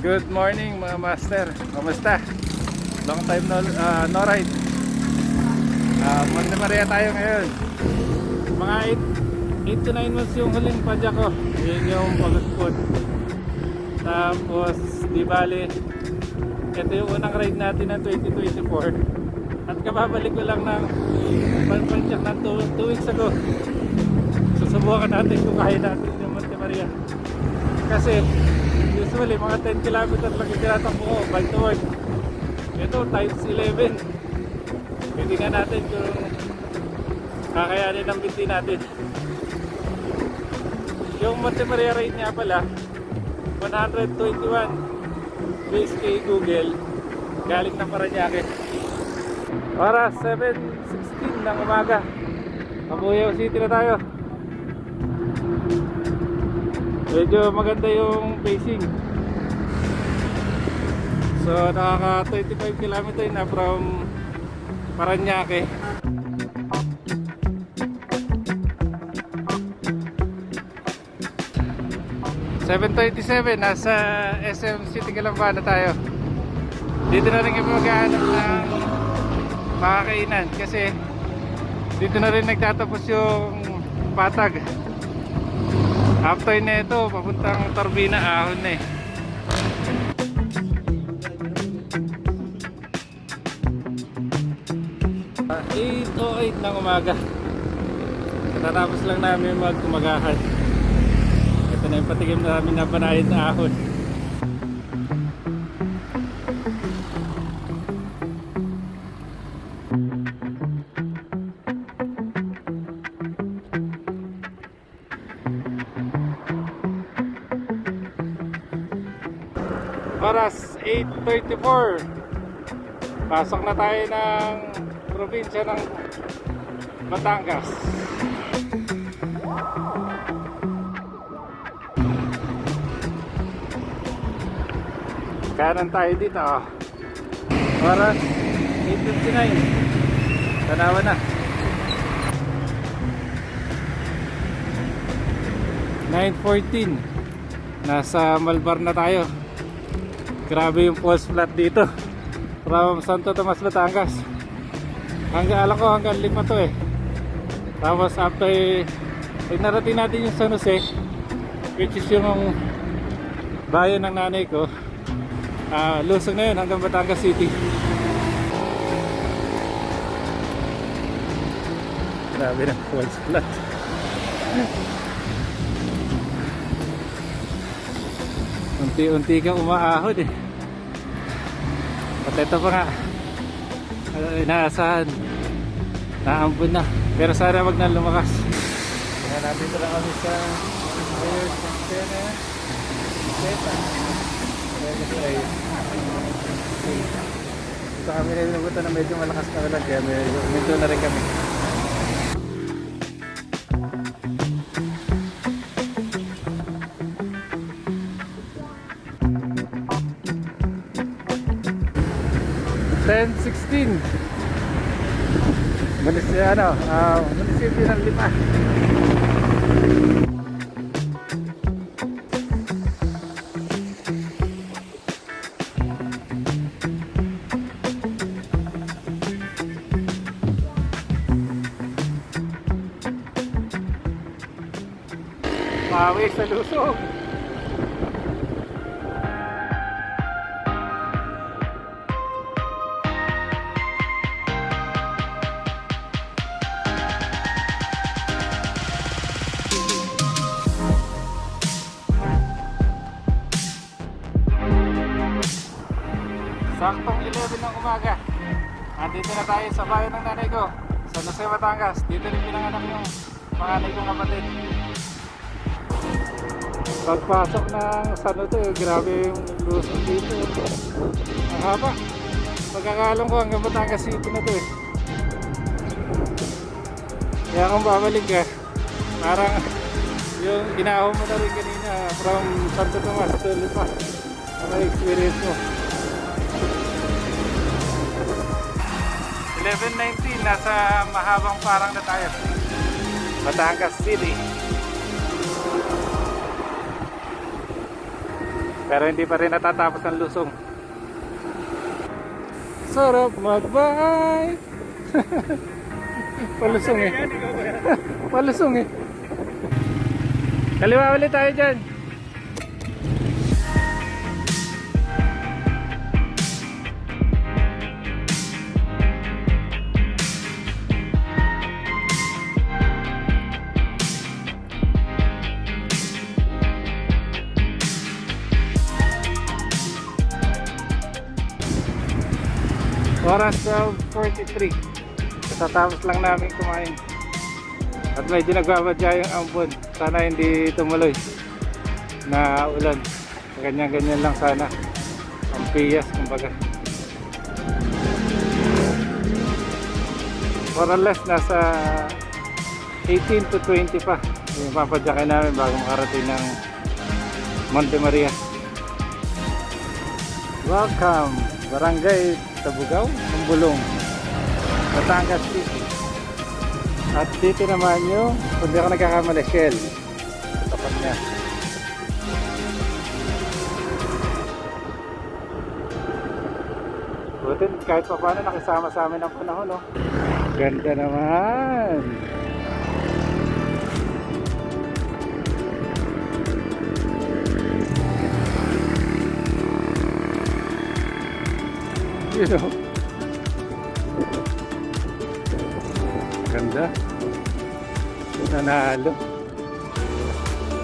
morning mga master. Kamusta? Long time no, uh, no ride. Uh, Monte Maria tayo ngayon. Mga 8, 8 to 9 months yung huling padya ko. Yun yung pagkakot. Tapos, di bale, ito yung unang ride natin ng 2024. At kababalik ko lang ng panpadyak ng 2 weeks ago. Susubukan natin kung kaya natin yung Monte Maria. Kasi, usually mga 10 kilometers lang yung tinatakbo ko by to work. Ito times 11. Titingnan natin kung kakayanin ang binti natin. Yung Monte Maria rate niya pala 121 based kay Google galing ng Paranaque. Oras 7.16 ng umaga. Kabuyaw City na tayo. Medyo maganda yung pacing. So nakaka 25 km na from Paranaque. Seven twenty-seven, nasa SM City Calamba na tayo. Dito na rin kami maghahanap ng makakainan kasi dito na rin nagtatapos yung patag. After na ito, papuntang Torbina, ahon eh. Ah, 8.08 ng umaga. Katatapos lang namin magkumagahan. Ito na yung patigim namin na panahid na ahon. Oras 8.34 Pasok na tayo ng probinsya ng Batangas. Kanan tayo dito oh. Oras 8.59 Tanawa na. 9.14 Nasa Malbar na tayo Grabe yung false flat dito. From Santo Tomas, Batangas. Hanggang alam ko hanggang lima to eh. Tapos after Pag narating natin yung San Jose Which is yung Bayan ng nanay ko. Ah Lusog na yun hanggang Batangas City. Grabe ng false flat Unti-unti kang umaahod eh. At ito pa nga. Ano, inaasahan. Naambun na. Pero sana wag na lumakas. Kaya nandito lang kami sa Mayor Santana. Seta. Dito kami rin nabutan na medyo malakas na ulan. Kaya medyo na rin kami. Ten sixteen. Munisipyo ano, ah, munisipyo ng lima. Pawi sa lusog. Andito na tayo sa bayan ng nanay ko. Sa Jose Batangas. Dito rin pinanganak yung panganay kong kapatid. Pagpasok ng San Jose, grabe yung lusong dito. Ang haba. Pagkakalam ko hanggang Batangas City na to eh. Kaya kung babalik ka, parang yung ginahon mo na rin kanina from Santo Tomas to Lipa. Ano experience mo? 11.19, nasa mahabang parang na tayo. Batangas City. Pero hindi pa rin natatapos ang lusong. Sarap mag-bike! Palusong eh. Palusong eh. Kaliwa ulit tayo dyan. Oras 12.43 Katatapos lang namin kumain. At medyo nagbabadya yung ambon. Sana hindi tumuloy Na ulan. Ganyan-ganyan lang sana. Ang piyas kumbaga. More or less nasa 18 to 20 pa Yung papadyakin namin bago makarating ng Monte Maria. Welcome Barangay Tabugao, Kumbulong Batangas City. At dito naman yung Kung di ako nagkakamali, Shell. Tapat niya. Butin, kahit pa paano nakisama sa amin ang panahon no? Ganda naman you know. Ganda. Nanalo.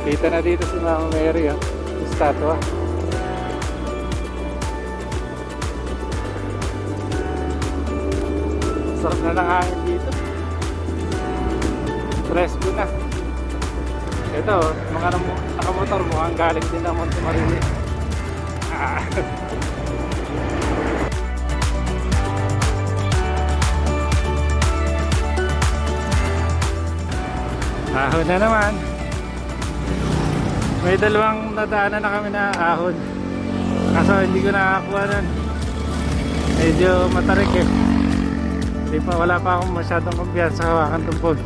Kita na dito si Mama Mary, ah. Yung statwa. Sarap na ng hangin dito. Fresco na. Ito, mga nakamotor mukhang galing din ng Montemarini. Ah. Ahon na naman. May dalawang nadaanan na kami na ahon. Kaso hindi ko nakakuha nun. Medyo matarik eh. Hindi pa, wala pa akong masyadong kumpiyansa sa hawakan tumpog.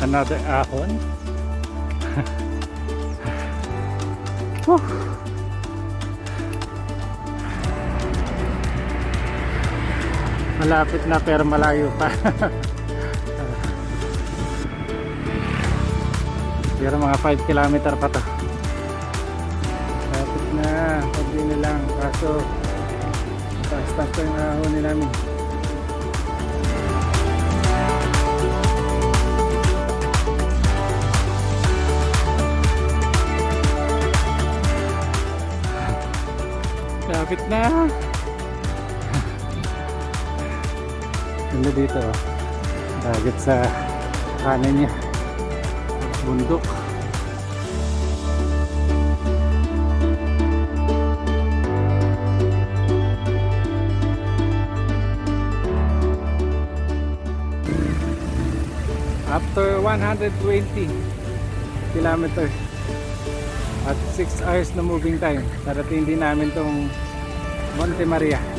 Another ahon. Whew. Malapit na pero malayo pa. pero mga 5 kilometer pa to. Malapit na. Pagdi na lang. Kaso taas-taas pa yung ahon namin. Lapit na. Ganda dito oh. Dagat sa kanan niya. Bundok. After 120 kilometers at 6 hours na moving time, darating din namin tong Monte Maria.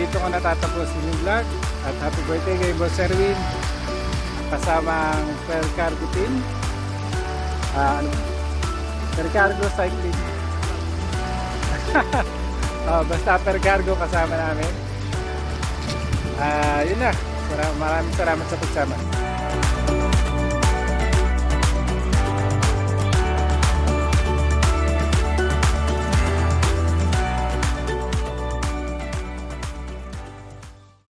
Dito ko natatapusin yung vlog. At happy birthday kay Boss Erwin. Kasama ang Per Cargo Team. Ah, ano? Per Cargo Cycling. oh, basta Per Cargo kasama namin. Ah, yun na. Mara- Maraming salamat sa pagsama.